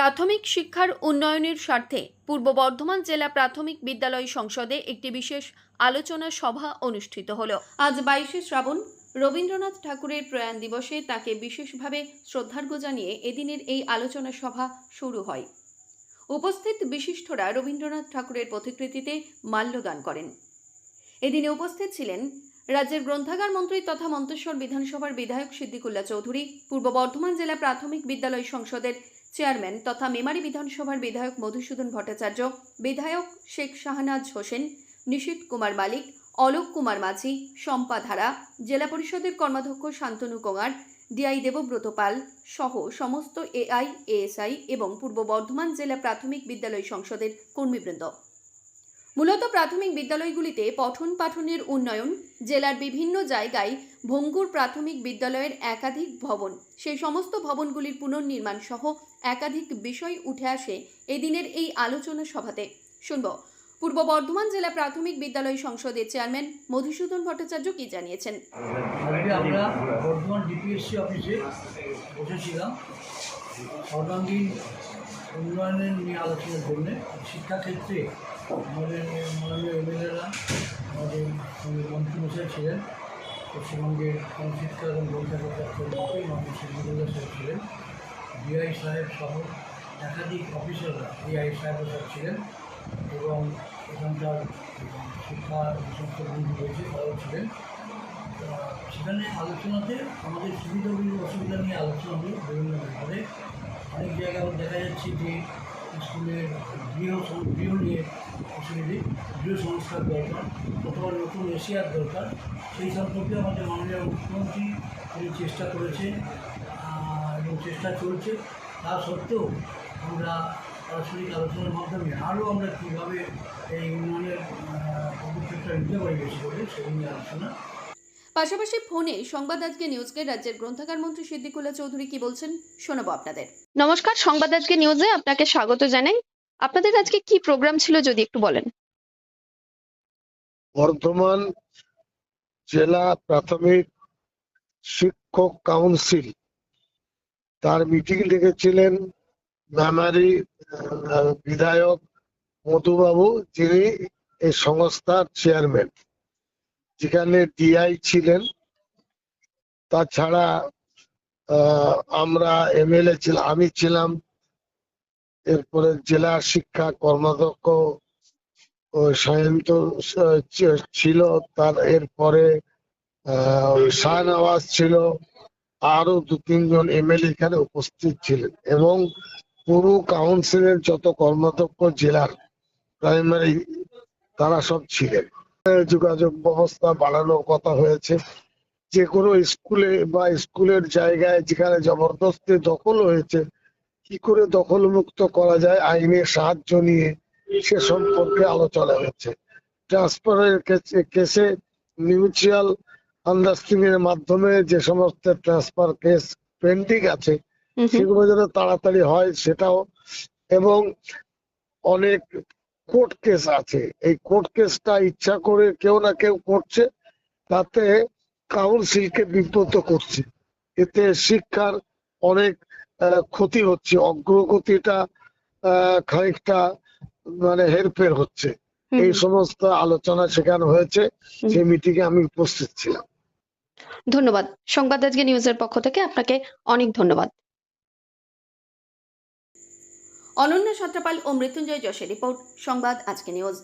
প্রাথমিক শিক্ষার উন্নয়নের স্বার্থে পূর্ব বর্ধমান জেলা প্রাথমিক বিদ্যালয় সংসদে একটি বিশেষ আলোচনা সভা অনুষ্ঠিত হল। আজ বাইশে শ্রাবণ রবীন্দ্রনাথ ঠাকুরের প্রয়াণ দিবসে তাকে বিশেষভাবে শ্রদ্ধার্ঘ্য জানিয়ে এদিনের এই আলোচনা সভা শুরু হয়। উপস্থিত বিশিষ্টরা রবীন্দ্রনাথ ঠাকুরের প্রতিকৃতিতে মাল্যদান করেন। এদিনে উপস্থিত ছিলেন রাজ্যের গ্রন্থাগার মন্ত্রী তথা মন্তেশ্বর বিধানসভার বিধায়ক সিদ্দিকুল্লা চৌধুরী, পূর্ব বর্ধমান জেলা প্রাথমিক বিদ্যালয় সংসদের চেয়ারম্যান তথা মেমারি বিধানসভার বিধায়ক মধুসূদন ভট্টাচার্য, বিধায়ক শেখ শাহনাজ হোসেন, নিশীত কুমার মালিক, অলোক কুমার মাঝি, শম্পা ধারা, জেলা পরিষদের কর্মাধ্যক্ষ শান্তনু কোঙার, ডিআই দেবব্রত পাল সহ সমস্ত এআই, এএসআই এবং পূর্ব বর্ধমান জেলা প্রাথমিক বিদ্যালয় সংসদের কর্মীবৃন্দ। মূলত প্রাথমিক বিদ্যালয়গুলিতে পঠন পাঠনের উন্নয়ন, জেলার বিভিন্ন জায়গায় ভঙ্গুর প্রাথমিক বিদ্যালয়ের একাধিক ভবন। সেই সমস্ত ভবনগুলির পুনর্নির্মাণ সহ একাধিক বিষয় উঠে আসে এদিনের এই আলোচনা সভাতে। শুনব। পূর্ব বর্ধমান জেলা প্রাথমিক বিদ্যালয় সংসদের চেয়ারম্যান মধুসূদন ভট্টাচার্য কি জানিয়েছেন? আমরা উন্নয়নের নিয়ে আলোচনা জন্য শিক্ষাক্ষেত্রে আমাদের মাননীয় এমএলএরা আমাদের সঙ্গে মন্ত্রীমশাই ছিলেন, পশ্চিমবঙ্গের গণশিক্ষা এবং গ্রন্থাগার মাননীয় সাহেব ছিলেন, ডিআই সাহেব সহ একাধিক অফিসাররা ডিআই সাহেব সব ছিলেন এবং এখানকার শিক্ষা সমস্ত বন্ধু রয়েছে, তারাও ছিলেন। সেখানে আলোচনাতে আমাদের সুবিধাগুলি, অসুবিধা নিয়ে আলোচনা হলো বিভিন্ন ব্যাপারে। অনেক জায়গায় দেখা যাচ্ছে যে স্কুলের গৃহ গৃহ নিয়ে অসুবিধে, গৃহ সংস্কার দরকার অথবা নতুন এশিয়ার দরকার। সেই সম্পর্কে আমাদের মাননীয় মুখ্যমন্ত্রী তিনি চেষ্টা করেছেন এবং চেষ্টা চলছে। তা সত্ত্বেও আমরা পারস্পরিক আলোচনার মাধ্যমে আরও আমরা কীভাবে এই উন্নয়নের পদক্ষেপটা নিতে পারি বেশি করে সেই নিয়ে আলোচনা পাশাপাশি ফোনে সংবাদ আজকে নিউজকে রাজ্যের গ্রন্থাগার মন্ত্রী সিদ্দিকুল্লা চৌধুরী কি বলছেন শোনাবো আপনাদের। নমস্কার সংবাদ আজকে নিউজে আপনাকে স্বাগত জানাই। আপনাদের আজকে কি প্রোগ্রাম ছিল যদি একটু বলেন? বর্ধমান জেলা প্রাথমিক শিক্ষক কাউন্সিল তার মিটিং ডেকেছিলেন মেমারি আহ, বিধায়ক মধুবাবু যিনি এই সংস্থার চেয়ারম্যান। যেখানে ডিআই ছিলেন, তাছাড়া আমরা এমএলএ ছিলাম আমি ছিলাম, এরপরে জেলা শিক্ষা কর্মাধ্যক্ষ সায়ন্ত ছিল, তার এরপরে শাহনওয়াজ ছিল আরও দু তিনজন এমএলএ এখানে উপস্থিত ছিলেন, এবং পুরো কাউন্সিলের যত কর্মাধ্যক্ষ জেলার প্রাইমারি তারা সব ছিলেন। যোগাযোগ ব্যবস্থা বাড়ানোর কথা হয়েছে। যে কোনো স্কুলে বা স্কুলের জায়গায় যেখানে জবরদস্তি দখল হয়েছে কি করে দখল মুক্ত করা যায় আইনের সাহায্য নিয়ে সে সম্পর্কে আলোচনা হয়েছে। ট্রান্সফারের কেসে মিউচুয়াল আন্ডারস্ট্যান্ডিং এর মাধ্যমে যে সমস্ত ট্রান্সফার কেস পেন্ডিং আছে সেগুলো যেন তাড়াতাড়ি হয় সেটাও এবং অনেক কোর্ট কেস আছে। এই কোর্ট কেসটা ইচ্ছা করে কেউ না কেউ করছে তাতে কাউন্সিলকে বিব্রত করছে। এতে শিক্ষার অনেক ক্ষতি হচ্ছে। অগ্রগতিটা খানিকটা মানে হেরফের হচ্ছে। এই সমস্ত আলোচনা সেখানে হয়েছে। সেই মিটিং এ আমি উপস্থিত ছিলাম। ধন্যবাদ। সংবাদ আজকে নিউজের পক্ষ থেকে আপনাকে অনেক ধন্যবাদ। অনন্য সত্রাপাল ও মৃত্যুঞ্জয় যশের রিপোর্ট সংবাদ আজকে নিউজ।